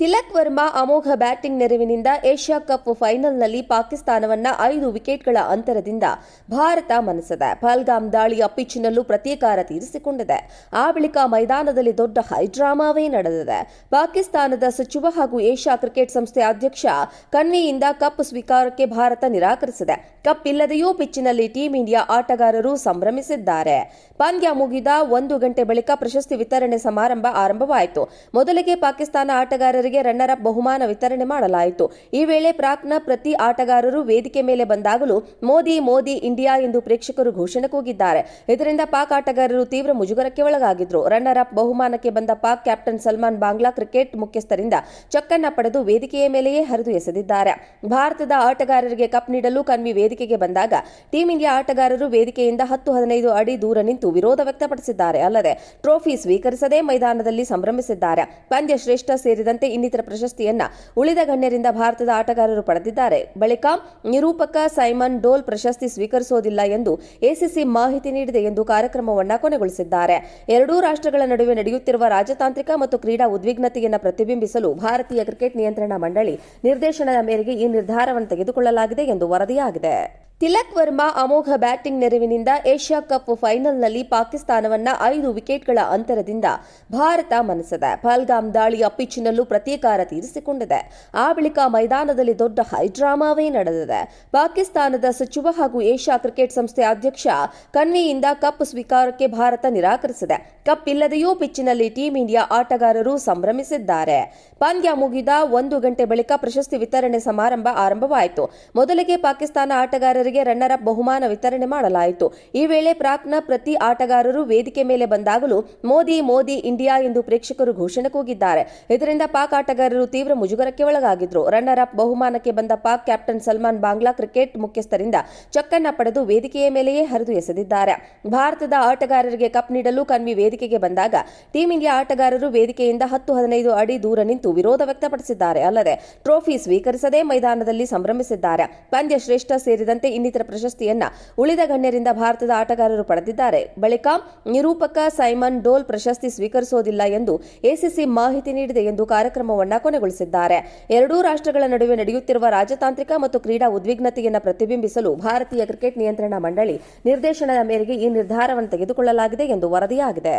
ತಿಲಕ್ ವರ್ಮಾ ಅಮೋಘ ಬ್ಯಾಟಿಂಗ್ ನೆರವಿನಿಂದ Asia cup ಫೈನಲ್ನಲ್ಲಿ ಪಾಕಿಸ್ತಾನವನ್ನ ಐದು ವಿಕೆಟ್ಗಳ ಅಂತರದಿಂದ ಭಾರತ ಮನಸದೆ. ಪಲ್ಗಾಮ್ ದಾಳಿಯ ಪಿಚ್ನಲ್ಲೂ ಪ್ರತೀಕಾರ ತೀರಿಸಿಕೊಂಡಿದೆ. ಆ ಬಳಿಕ ಮೈದಾನದಲ್ಲಿ ದೊಡ್ಡ ಹೈಡ್ರಾಮಾವೇ ನಡೆದಿದೆ. ಪಾಕಿಸ್ತಾನದ ಸಚಿವ ಹಾಗೂ ಏಷ್ಯಾ ಕ್ರಿಕೆಟ್ ಸಂಸ್ಥೆ ಅಧ್ಯಕ್ಷ ಕನ್ವಿಯಿಂದ ಕಪ್ ಸ್ವೀಕಾರಕ್ಕೆ ಭಾರತ ನಿರಾಕರಿಸಿದೆ. ಕಪ್ ಇಲ್ಲದೆಯೂ ಪಿಚ್ನಲ್ಲಿ ಟೀಂ ಇಂಡಿಯಾ ಆಟಗಾರರು ಸಂಭ್ರಮಿಸಿದ್ದಾರೆ. ಪಂದ್ಯ ಮುಗಿದ ಒಂದು ಗಂಟೆ ಬಳಿಕ ಪ್ರಶಸ್ತಿ ವಿತರಣೆ ಸಮಾರಂಭ ಆರಂಭವಾಯಿತು. ಮೊದಲಿಗೆ ಪಾಕಿಸ್ತಾನ ಆಟಗಾರರಿಗೆ ರನ್ನರ್ ಅಪ್ ಬಹುಮಾನ ವಿತರಣೆ ಮಾಡಲಾಯಿತು. ಈ ವೇಳೆ ಪ್ರಾಕ್ನ ಪ್ರತಿ ಆಟಗಾರರು ವೇದಿಕೆ ಮೇಲೆ ಬಂದಾಗಲೂ ಮೋದಿ ಮೋದಿ ಇಂಡಿಯಾ ಎಂದು ಪ್ರೇಕ್ಷಕರು ಘೋಷಣೆ ಕೂಗಿದ್ದಾರೆ. ಇದರಿಂದ ಪಾಕ್ ಆಟಗಾರರು ತೀವ್ರ ಮುಜುಗರಕ್ಕೆ ಒಳಗಾಗಿದ್ರು. ರನ್ನರ್ ಅಪ್ ಬಹುಮಾನಕ್ಕೆ ಬಂದ ಪಾಕ್ ಕ್ಯಾಪ್ಟನ್ ಸಲ್ಮಾನ್ ಬಾಂಗ್ಲಾ ಕ್ರಿಕೆಟ್ ಮುಖ್ಯಸ್ಥರಿಂದ ಚಕ್ಕನ್ನ ಪಡೆದು ವೇದಿಕೆಯ ಮೇಲೆಯೇ ಹರಿದು ಎಸೆದಿದ್ದಾರೆ. ಭಾರತದ ಆಟಗಾರರಿಗೆ ಕಪ್ ನೀಡಲು ಕನ್ವಿ ವೇದಿಕೆಗೆ ಬಂದಾಗ ಟೀಂ ಇಂಡಿಯಾ ಆಟಗಾರರು ವೇದಿಕೆಯಿಂದ ಹತ್ತು, ಹದಿನೈದು ಅಡಿ ದೂರ ನಿಂತು ವಿರೋಧ ವ್ಯಕ್ತಪಡಿಸಿದ್ದಾರೆ. ಅಲ್ಲದೆ ಟ್ರೋಫಿ ಸ್ವೀಕರಿಸದೇ ಮೈದಾನದಲ್ಲಿ ಸಂಭ್ರಮಿಸಿದ್ದಾರೆ. ಪಂದ್ಯ ಶ್ರೇಷ್ಠ ಸೇರಿದಂತೆ ಇನ್ನಿತರ ಪ್ರಶಸ್ತಿಯನ್ನ ಉಳಿದ ಗಣ್ಯರಿಂದ ಭಾರತದ ಆಟಗಾರರು ಪಡೆದಿದ್ದಾರೆ. ಬಳಿಕ ನಿರೂಪಕ ಸೈಮನ್ ಡೋಲ್ ಪ್ರಶಸ್ತಿ ಸ್ವೀಕರಿಸುವುದಿಲ್ಲ ಎಂದು ಎಸಿಸಿ ಮಾಹಿತಿ ನೀಡಿದೆ ಎಂದು ಕಾರ್ಯಕ್ರಮವನ್ನ ಕೊನೆಗೊಳಿಸಿದ್ದಾರೆ. ಎರಡೂ ರಾಷ್ಟ್ರಗಳ ನಡುವೆ ನಡೆಯುತ್ತಿರುವ ರಾಜತಾಂತ್ರಿಕ ಮತ್ತು ಕ್ರೀಡಾ ಉದ್ವಿಗ್ನತೆಯನ್ನು ಪ್ರತಿಬಿಂಬಿಸಲು ಭಾರತೀಯ ಕ್ರಿಕೆಟ್ ನಿಯಂತ್ರಣ ಮಂಡಳಿ ನಿರ್ದೇಶನದ ಮೇರೆಗೆ ಈ ನಿರ್ಧಾರವನ್ನು ತೆಗೆದುಕೊಳ್ಳಲಾಗಿದೆ ಎಂದು ವರದಿಯಾಗಿದೆ. ತಿಲಕ್ ವರ್ಮಾ ಅಮೋಘ ಬ್ಯಾಟಿಂಗ್ ನೆರವಿನಿಂದ ಏಷ್ಯಾ ಕಪ್ ಫೈನಲ್ನಲ್ಲಿ ಪಾಕಿಸ್ತಾನವನ್ನ ಐದು ವಿಕೆಟ್ಗಳ ಅಂತರದಿಂದ ಭಾರತ ಮನಸದೆ. ಪಹಲ್ಗಾಮ್ ದಾಳಿಯ ಪಿಚ್ನಲ್ಲೂ ಪ್ರತೀಕಾರ ತೀರಿಸಿಕೊಂಡಿದೆ. ಆ ಬಳಿಕ ಮೈದಾನದಲ್ಲಿ ದೊಡ್ಡ ಹೈಡ್ರಾಮಾವೇ ನಡೆದಿದೆ. ಪಾಕಿಸ್ತಾನದ ಸಚಿವ ಹಾಗೂ ಏಷ್ಯಾ ಕ್ರಿಕೆಟ್ ಸಂಸ್ಥೆ ಅಧ್ಯಕ್ಷ ಕನ್ವಿಯಿಂದ ಕಪ್ ಸ್ವೀಕಾರಕ್ಕೆ ಭಾರತ ನಿರಾಕರಿಸಿದೆ. ಕಪ್ ಇಲ್ಲದೆಯೂ ಪಿಚ್ನಲ್ಲಿ ಟೀಂ ಇಂಡಿಯಾ ಆಟಗಾರರು ಸಂಭ್ರಮಿಸಿದ್ದಾರೆ. ಪಂದ್ಯ ಮುಗಿದ ಒಂದು ಗಂಟೆ ಬಳಿಕ ಪ್ರಶಸ್ತಿ ವಿತರಣೆ ಸಮಾರಂಭ ಆರಂಭವಾಯಿತು. ಮೊದಲಿಗೆ ಪಾಕಿಸ್ತಾನ ಆಟಗಾರರಿಗೆ ರನ್ನರ್ ಅಪ್ ಬಹುಮಾನ ವಿತರಣೆ ಮಾಡಲಾಯಿತು. ಈ ವೇಳೆ ಪ್ರಾಕ್ನ ಪ್ರತಿ ಆಟಗಾರರು ವೇದಿಕೆ ಮೇಲೆ ಬಂದಾಗಲೂ ಮೋದಿ ಮೋದಿ ಇಂಡಿಯಾ ಎಂದು ಪ್ರೇಕ್ಷಕರು ಘೋಷಣೆ ಕೂಗಿದ್ದಾರೆ ಇದರಿಂದ ಪಾಕ್ ಆಟಗಾರರು ತೀವ್ರ ಮುಜುಗರಕ್ಕೆ ಒಳಗಾಗಿದ್ರು. ರನ್ನರ್ ಅಪ್ ಬಹುಮಾನಕ್ಕೆ ಬಂದ ಪಾಕ್ ಕ್ಯಾಪ್ಟನ್ ಸಲ್ಮಾನ್ ಬಾಂಗ್ಲಾ ಕ್ರಿಕೆಟ್ ಮುಖ್ಯಸ್ಥರಿಂದ ಚಕ್ಕನ್ನ ಪಡೆದು ವೇದಿಕೆಯ ಮೇಲೆಯೇ ಹರಿದು ಎಸೆದಿದ್ದಾರೆ. ಭಾರತದ ಆಟಗಾರರಿಗೆ ಕಪ್ ನೀಡಲು ಕನ್ವಿ ವೇದಿಕೆಗೆ ಬಂದಾಗ ಟೀಂ ಇಂಡಿಯಾ ಆಟಗಾರರು ವೇದಿಕೆಯಿಂದ ಹತ್ತು, ಹದಿನೈದು ಅಡಿ ದೂರ ನಿಂತು ವಿರೋಧ ವ್ಯಕ್ತಪಡಿಸಿದ್ದಾರೆ. ಅಲ್ಲದೆ ಟ್ರೋಫಿ ಸ್ವೀಕರಿಸದೇ ಮೈದಾನದಲ್ಲಿ ಸಂಭ್ರಮಿಸಿದ್ದಾರೆ. ಪಂದ್ಯ ಶ್ರೇಷ್ಠ ಸೇರಿದಂತೆ ಇನ್ನಿತರ ಪ್ರಶಸ್ತಿಯನ್ನ ಉಳಿದ ಗಣ್ಯರಿಂದ ಭಾರತದ ಆಟಗಾರರು ಪಡೆದಿದ್ದಾರೆ. ಬಳಿಕ ನಿರೂಪಕ ಸೈಮನ್ ಡೋಲ್ ಪ್ರಶಸ್ತಿ ಸ್ವೀಕರಿಸುವುದಿಲ್ಲ ಎಂದು ಎಸಿಸಿ ಮಾಹಿತಿ ನೀಡಿದೆ ಎಂದು ಕಾರ್ಯಕ್ರಮವನ್ನ ಕೊನೆಗೊಳಿಸಿದ್ದಾರೆ. ಎರಡೂ ರಾಷ್ಟ್ರಗಳ ನಡುವೆ ನಡೆಯುತ್ತಿರುವ ರಾಜತಾಂತ್ರಿಕ ಮತ್ತು ಕ್ರೀಡಾ ಉದ್ವಿಗ್ನತೆಯನ್ನು ಪ್ರತಿಬಿಂಬಿಸಲು ಭಾರತೀಯ ಕ್ರಿಕೆಟ್ ನಿಯಂತ್ರಣ ಮಂಡಳಿ ನಿರ್ದೇಶನದ ಮೇರೆಗೆ ಈ ನಿರ್ಧಾರವನ್ನು ತೆಗೆದುಕೊಳ್ಳಲಾಗಿದೆ ಎಂದು ವರದಿಯಾಗಿದೆ.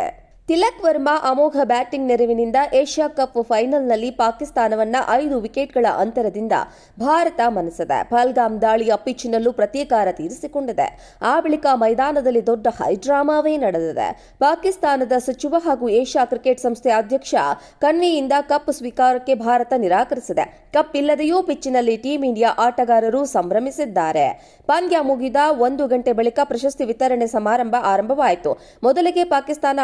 ತಿಲಕ್ ವರ್ಮಾ ಅಮೋಘ ಬ್ಯಾಟಿಂಗ್ ನೆರವಿನಿಂದ ಏಷ್ಯಾ ಕಪ್ ಫೈನಲ್ನಲ್ಲಿ ಪಾಕಿಸ್ತಾನವನ್ನ ಐದು ವಿಕೆಟ್ಗಳ ಅಂತರದಿಂದ ಭಾರತ ಮನಸದೆ. ಪಹಲ್ಗಾಮ್ ದಾಳಿಯ ಪಿಚ್ನಲ್ಲೂ ಪ್ರತೀಕಾರ ತೀರಿಸಿಕೊಂಡಿದೆ. ಆ ಬಳಿಕ ಮೈದಾನದಲ್ಲಿ ದೊಡ್ಡ ಹೈಡ್ರಾಮಾವೇ ನಡೆದಿದೆ. ಪಾಕಿಸ್ತಾನದ ಸಚಿವ ಹಾಗೂ ಏಷ್ಯಾ ಕ್ರಿಕೆಟ್ ಸಂಸ್ಥೆ ಅಧ್ಯಕ್ಷ ಕನ್ವಿಯಿಂದ ಕಪ್ ಸ್ವೀಕಾರಕ್ಕೆ ಭಾರತ ನಿರಾಕರಿಸಿದೆ. ಕಪ್ ಇಲ್ಲದೆಯೂ ಪಿಚ್ನಲ್ಲಿ ಟೀಂ ಇಂಡಿಯಾ ಆಟಗಾರರು ಸಂಭ್ರಮಿಸಿದ್ದಾರೆ. ಪಂದ್ಯ ಮುಗಿದ ಒಂದು ಗಂಟೆ ಬಳಿಕ ಪ್ರಶಸ್ತಿ ವಿತರಣೆ ಸಮಾರಂಭ ಆರಂಭವಾಯಿತು. ಮೊದಲಿಗೆ ಪಾಕಿಸ್ತಾನ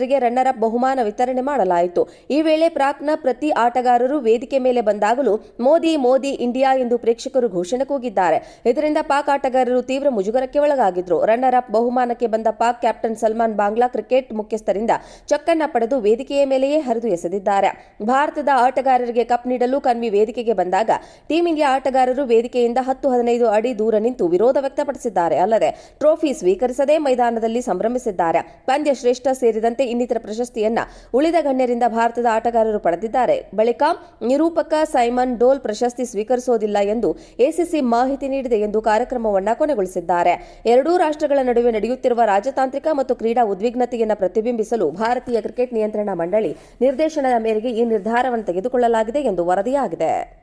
ಆಟಗಾರರಿಗೆ ರನ್ನರ್ ಅಪ್ ಬಹುಮಾನ ವಿತರಣೆ ಮಾಡಲಾಯಿತು. ಈ ವೇಳೆ ಪ್ರಾಕ್ನ ಪ್ರತಿ ಆಟಗಾರರು ವೇದಿಕೆ ಮೇಲೆ ಬಂದಾಗಲೂ ಮೋದಿ ಮೋದಿ ಇಂಡಿಯಾ ಎಂದು ಪ್ರೇಕ್ಷಕರು ಘೋಷಣೆ ಕೂಗಿದ್ದಾರೆ. ಇದರಿಂದ ಪಾಕ್ ಆಟಗಾರರು ತೀವ್ರ ಮುಜುಗರಕ್ಕೆ ಒಳಗಾಗಿದ್ರು. ರನ್ನರ್ ಅಪ್ ಬಹುಮಾನಕ್ಕೆ ಬಂದ ಪಾಕ್ ಕ್ಯಾಪ್ಟನ್ ಸಲ್ಮಾನ್ ಬಾಂಗ್ಲಾ ಕ್ರಿಕೆಟ್ ಮುಖ್ಯಸ್ಥರಿಂದ ಚಕ್ಕನ್ನ ಪಡೆದು ವೇದಿಕೆಯ ಮೇಲೆಯೇ ಹರಿದು ಎಸೆದಿದ್ದಾರೆ. ಭಾರತದ ಆಟಗಾರರಿಗೆ ಕಪ್ ನೀಡಲು ಕನ್ವಿ ವೇದಿಕೆಗೆ ಬಂದಾಗ ಟೀಂ ಇಂಡಿಯಾ ಆಟಗಾರರು ವೇದಿಕೆಯಿಂದ ಹತ್ತು, ಹದಿನೈದು ಅಡಿ ದೂರ ನಿಂತು ವಿರೋಧ ವ್ಯಕ್ತಪಡಿಸಿದ್ದಾರೆ. ಅಲ್ಲದೆ ಟ್ರೋಫಿ ಸ್ವೀಕರಿಸದೇ ಮೈದಾನದಲ್ಲಿ ಸಂಭ್ರಮಿಸಿದ್ದಾರೆ. ಪಂದ್ಯ ಶ್ರೇಷ್ಠ ಸೇರಿದಂತೆ ಇನ್ನಿತರ ಪ್ರಶಸ್ತಿಯನ್ನ ಉಳಿದ ಗಣ್ಯರಿಂದ ಭಾರತದ ಆಟಗಾರರು ಪಡೆದಿದ್ದಾರೆ. ಬಳಿಕ ನಿರೂಪಕ ಸೈಮನ್ ಡೋಲ್ ಪ್ರಶಸ್ತಿ ಸ್ವೀಕರಿಸುವುದಿಲ್ಲ ಎಂದು ಎಸಿಸಿ ಮಾಹಿತಿ ನೀಡಿದೆ ಎಂದು ಕಾರ್ಯಕ್ರಮವನ್ನು ಕೊನೆಗೊಳಿಸಿದ್ದಾರೆ. ಎರಡೂ ರಾಷ್ಟ್ರಗಳ ನಡುವೆ ನಡೆಯುತ್ತಿರುವ ರಾಜತಾಂತ್ರಿಕ ಮತ್ತು ಕ್ರೀಡಾ ಉದ್ವಿಗ್ನತೆಯನ್ನು ಪ್ರತಿಬಿಂಬಿಸಲು ಭಾರತೀಯ ಕ್ರಿಕೆಟ್ ನಿಯಂತ್ರಣ ಮಂಡಳಿ ನಿರ್ದೇಶನದ ಮೇರೆಗೆ ಈ ನಿರ್ಧಾರವನ್ನು ತೆಗೆದುಕೊಳ್ಳಲಾಗಿದೆ ಎಂದು ವರದಿಯಾಗಿದೆ.